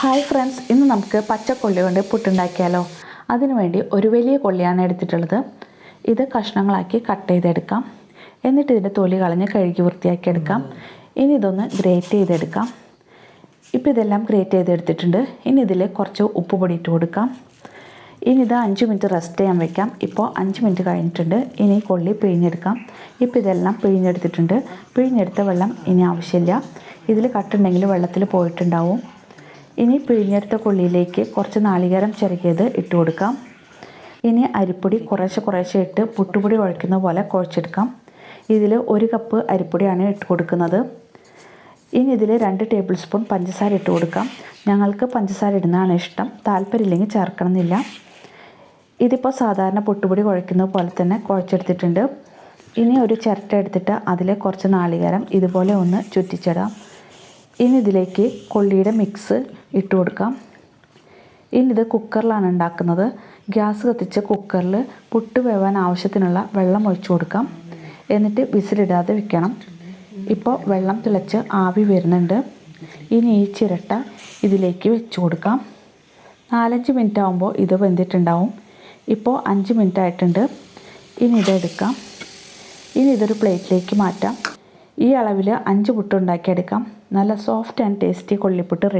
Hi friends ഇന്ന് നമുക്ക് പച്ചക്കൊള്ളി കൊണ്ട് പുട്ടുണ്ടാക്കിയാലോ അതിനുവേണ്ടി ഒരു വലിയ കൊള്ളിയാണ് എടുത്തിട്ടുള്ളത്. ഇത് കഷ്ണങ്ങളാക്കി കട്ട് ചെയ്തെടുക്കാം. എന്നിട്ട് ഇതിന്റെ തൊലി കളഞ്ഞ് കഴുകി വൃത്തിയാക്കിയെടുക്കാം. ഇനി ഇതൊന്ന് ഗ്രേറ്റ് ചെയ്തെടുക്കാം. ഇപ്പോൾ ഇതെല്ലാം ഗ്രേറ്റ് ചെയ്തെടുത്തിട്ടുണ്ട്. ഇനി ഇതിൽ കുറച്ച് ഉപ്പ് പൊടി ഇട്ട് കൊടുക്കാം. ഇനി ഇത് അഞ്ച് മിനിറ്റ് റെസ്റ്റ് ചെയ്യാൻ വെക്കാം. ഇപ്പോൾ അഞ്ച് മിനിറ്റ് കഴിഞ്ഞിട്ടുണ്ട്. ഇനി കൊള്ളി പിഴിഞ്ഞെടുക്കാം. ഇപ്പോൾ ഇതെല്ലാം പിഴിഞ്ഞെടുത്തിട്ടുണ്ട്. പിഴിഞ്ഞെടുത്ത വെള്ളം ഇനി ആവശ്യമില്ല. ഇതിൽ കട്ടുണ്ടെങ്കിൽ വെള്ളത്തിൽ പോയിട്ടുണ്ടാവും. ഇനി പിഴിഞ്ഞെടുത്ത കൊള്ളിയിലേക്ക് കുറച്ച് നാളികേരം ചിരകിയത് ഇട്ട് കൊടുക്കാം. ഇനി അരിപ്പൊടി കുറേശ്ശെ കുറേശ്ശെ ഇട്ട് പുട്ടുപൊടി കുഴയ്ക്കുന്ന പോലെ കുഴച്ചെടുക്കാം. ഇതിൽ ഒരു കപ്പ് അരിപ്പൊടിയാണ് ഇട്ട് കൊടുക്കുന്നത്. ഇനി ഇതിൽ രണ്ട് ടേബിൾ സ്പൂൺ പഞ്ചസാര ഇട്ട് കൊടുക്കാം. ഞങ്ങൾക്ക് പഞ്ചസാര ഇടുന്നതാണ് ഇഷ്ടം. താല്പര്യമില്ലെങ്കിൽ ചേർക്കണമെന്നില്ല. ഇതിപ്പോൾ സാധാരണ പൊട്ടുപൊടി കുഴയ്ക്കുന്നത് പോലെ തന്നെ കുഴച്ചെടുത്തിട്ടുണ്ട്. ഇനി ഒരു ചിരട്ട എടുത്തിട്ട് അതിൽ കുറച്ച് നാളികേരം ഇതുപോലെ ഒന്ന് ചുറ്റിച്ചിടാം. ഇനി ഇതിലേക്ക് കൊള്ളിയുടെ മിക്സ് ഇട്ട് കൊടുക്കാം. ഇനി ഇത് കുക്കറിലാണ് ഉണ്ടാക്കുന്നത്. ഗ്യാസ് കത്തിച്ച് കുക്കറിൽ പുട്ട് വേവാൻ ആവശ്യത്തിനുള്ള വെള്ളം ഒഴിച്ചു കൊടുക്കാം. എന്നിട്ട് വിസിലിടാതെ വെക്കണം. ഇപ്പോൾ വെള്ളം തിളച്ച് ആവി വരുന്നുണ്ട്. ഇനി ഈ ചിരട്ട ഇതിലേക്ക് വെച്ച് കൊടുക്കാം. നാലഞ്ച് മിനിറ്റ് ആകുമ്പോൾ ഇത് വെന്തിട്ടുണ്ടാവും. ഇപ്പോൾ അഞ്ച് മിനിറ്റ് ആയിട്ടുണ്ട്. ഇനി ഇതെടുക്കാം ഇനി ഇതൊരു പ്ലേറ്റിലേക്ക് മാറ്റാം. ഈ അളവിൽ അഞ്ച് പുട്ട് ഉണ്ടാക്കിയെടുക്കാം നല്ല സോഫ്റ്റ് ആൻഡ് ടേസ്റ്റി കൊള്ളിപ്പുട്ട് റെഡി